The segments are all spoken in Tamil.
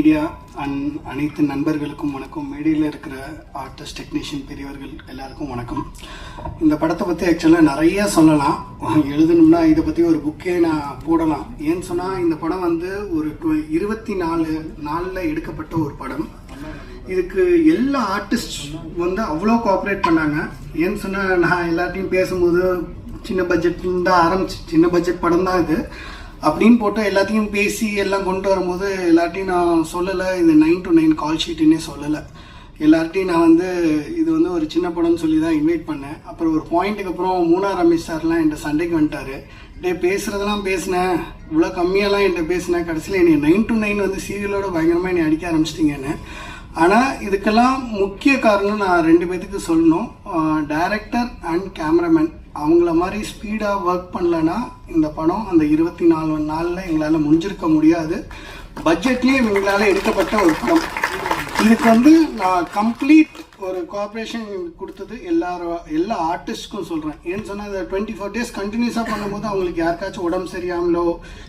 மீடியா அண்ட் அனைத்து நண்பர்களுக்கும் வணக்கம். மேடையில் இருக்கிற ஆர்டிஸ்ட் டெக்னீஷியன் பெரியவர்கள் எல்லாருக்கும் வணக்கம். இந்த படத்தை பற்றி ஆக்சுவலாக நிறைய சொல்லலாம். எழுதணும்னா இதை பற்றி ஒரு புக்கே நான் போடலாம். ஏன்னு சொன்னால் இந்த படம் வந்து ஒரு இருபத்தி நாலு நாளில் எடுக்கப்பட்ட ஒரு படம். இதுக்கு எல்லா ஆர்டிஸ்ட் வந்து அவ்வளோ கோஆப்ரேட் பண்ணாங்க. ஏன்னு சொன்னால் நான் எல்லார்ட்டையும் பேசும்போது சின்ன பட்ஜெட்ல தான் ஆரம்பிச்சு சின்ன பட்ஜெட் படம் தான் இது. அப்படின்னு போட்டு எல்லாத்தையும் பேசி எல்லாம் கொண்டு வரும்போது எல்லார்ட்டையும் நான் சொல்லலை. இந்த நைன் டு நைன் கால் ஷீட்டுன்னே சொல்லலை. எல்லார்ட்டையும் நான் வந்து இது வந்து ஒரு சின்ன படம்னு சொல்லி தான் இன்வைட் பண்ணேன். அப்புறம் ஒரு பாயிண்ட்டுக்கு அப்புறம் மூணா ரமேஷ் சார்லாம் என்கிட்ட சண்டைக்கு வந்துட்டாரு. டே பேசுகிறதெல்லாம் பேசினேன். இவ்வளோ கம்மியாலாம் என்கிட்ட பேசினேன். கடைசியில் என்னை நைன் டு நைன் வந்து சீரியலோட பயங்கரமாக என்னை அடிக்க ஆரம்பிச்சிட்டிங்கன்னு. ஆனால் இதுக்கெல்லாம் முக்கிய காரணம் நான் ரெண்டு பேத்துக்கு சொல்லணும். டைரக்டர் அண்ட் கேமராமேன் அவங்கள மாதிரி ஸ்பீடாக ஒர்க் பண்ணலன்னா இந்த படம் அந்த இருபத்தி நாலு நாளில் எங்களால் முடிஞ்சிருக்க முடியாது. பட்ஜெட்லேயும் எங்களால் எடுக்கப்பட்ட ஒரு படம் இதுக்கு வந்து நான் கம்ப்ளீட் ஒரு கோஆப்ரேஷன் கொடுத்தது எல்லாரும் எல்லா ஆர்டிஸ்ட்க்கும் சொல்கிறேன் ஏன்னு சொன்னால் இந்த டுவெண்ட்டி ஃபோர் டேஸ் கண்டினியூஸாக பண்ணும்போது அவங்களுக்கு யாருக்காச்சும் உடம்பு சரியாமலோ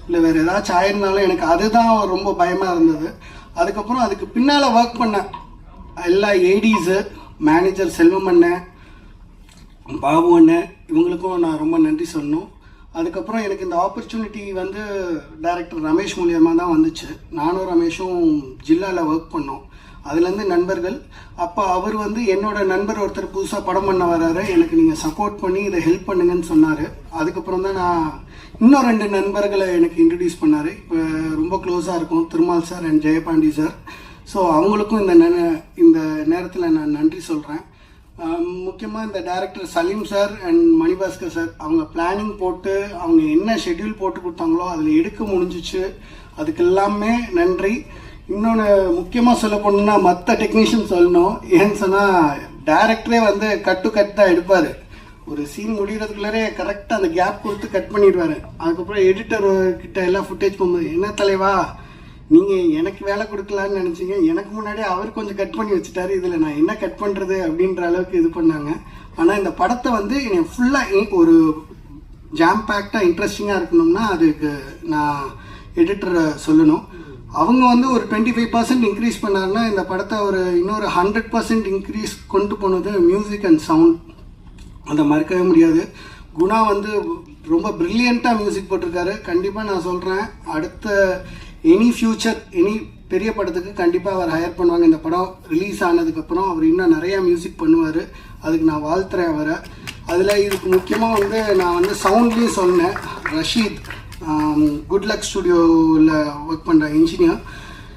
இல்லை வேறு ஏதாச்சும் ஆயிருந்தாலும் எனக்கு அதுதான் ரொம்ப பயமாக இருந்தது. அதுக்கப்புறம் அதுக்கு பின்னால் ஒர்க் பண்ண எல்லா ஏடிஸு மேனேஜர் செல்வம் அண்ணன் பாபு அண்ணன் இவங்களுக்கும் நான் ரொம்ப நன்றி சொல்லணும். அதுக்கப்புறம் எனக்கு இந்த ஆப்பர்ச்சுனிட்டி வந்து டைரக்டர் ரமேஷ் மூலியமாக தான் வந்துச்சு. நானும் ரமேஷும் ஜில்லாவில் ஒர்க் பண்ணோம். அதுலேருந்து நண்பர்கள் அப்போ அவர் வந்து என்னோட நண்பர் ஒருத்தர் புதுசாக படம் பண்ண வராரு. எனக்கு நீங்கள் சப்போர்ட் பண்ணி இதை ஹெல்ப் பண்ணுங்கன்னு சொன்னார். அதுக்கப்புறம் தான் நான் இன்னும் ரெண்டு நண்பர்களை எனக்கு இன்ட்ரடியூஸ் பண்ணார். இப்போ ரொம்ப க்ளோஸாக இருக்கும். Thirumal sir and Jayapandi sir so அவங்களுக்கும் இந்த நெ- இந்த நேரத்தில் நான் நன்றி சொல்கிறேன் முக்கியமாக இந்த director Saleem sir and Manibhaskar sir அவங்க பிளானிங் போட்டு அவங்க என்ன ஷெட்யூல் போட்டு கொடுத்தாங்களோ அதில் எடுக்க முடிஞ்சிச்சு. அதுக்கு எல்லாமே நன்றி. இன்னொன்று முக்கியமாக சொல்ல போனோம்னா மற்ற டெக்னீஷியன் சொல்லணும். ஏன்னு சொன்னால் டேரக்டரே வந்து கட்டு கட் தான் எடுப்பார். ஒரு சீன் முடிகிறதுக்குள்ளே கரெக்டாக அந்த கேப் கொடுத்து கட் பண்ணிடுவார். அதுக்கப்புறம் எடிட்டர் கிட்ட எல்லாம் ஃபுட்டேஜ் போகும்போது என்ன தலைவா? நீங்கள் எனக்கு வேலை கொடுக்கலான்னு நினச்சிங்க எனக்கு முன்னாடி அவர் கொஞ்சம் கட் பண்ணி வச்சுட்டாரு இதில் நான் என்ன கட் பண்ணுறது அப்படின்ற அளவுக்கு இது பண்ணாங்க. ஆனால் இந்த படத்தை வந்து என்னை ஃபுல்லாக ஒரு ஜாம் பேக்டாக இன்ட்ரெஸ்டிங்காக இருக்கணும்னா அதுக்கு நான் எடிட்டரை சொல்லணும். அவங்க வந்து ஒரு டுவெண்ட்டி ஃபைவ் பர்சன்ட் இன்க்ரீஸ் பண்ணாருன்னா இந்த படத்தை ஒரு இன்னொரு ஹண்ட்ரட் பர்சன்ட் இன்க்ரீஸ் கொண்டு போனது மியூசிக் அண்ட் சவுண்ட் அதை மறக்கவே முடியாது. குணா வந்து ரொம்ப ப்ரில்லியண்ட்டாக மியூசிக் போட்டிருக்காரு. கண்டிப்பாக நான் சொல்கிறேன் அடுத்த எனி ஃப்யூச்சர் எனி பெரிய படத்துக்கு கண்டிப்பாக அவர் ஹையர் பண்ணுவாங்க. இந்த படம் ரிலீஸ் ஆனதுக்கப்புறம் அவர் இன்னும் நிறையா மியூசிக் பண்ணுவார். அதுக்கு நான் வாழ்த்துறேன் அவரை. அதில் இதுக்கு முக்கியமாக வந்து நான் வந்து சவுண்ட்லேயும் சொன்னேன். ரஷீத் குட் லக் ஸ்டுடியோவில் ஒர்க் பண்ணுற இன்ஜினியர்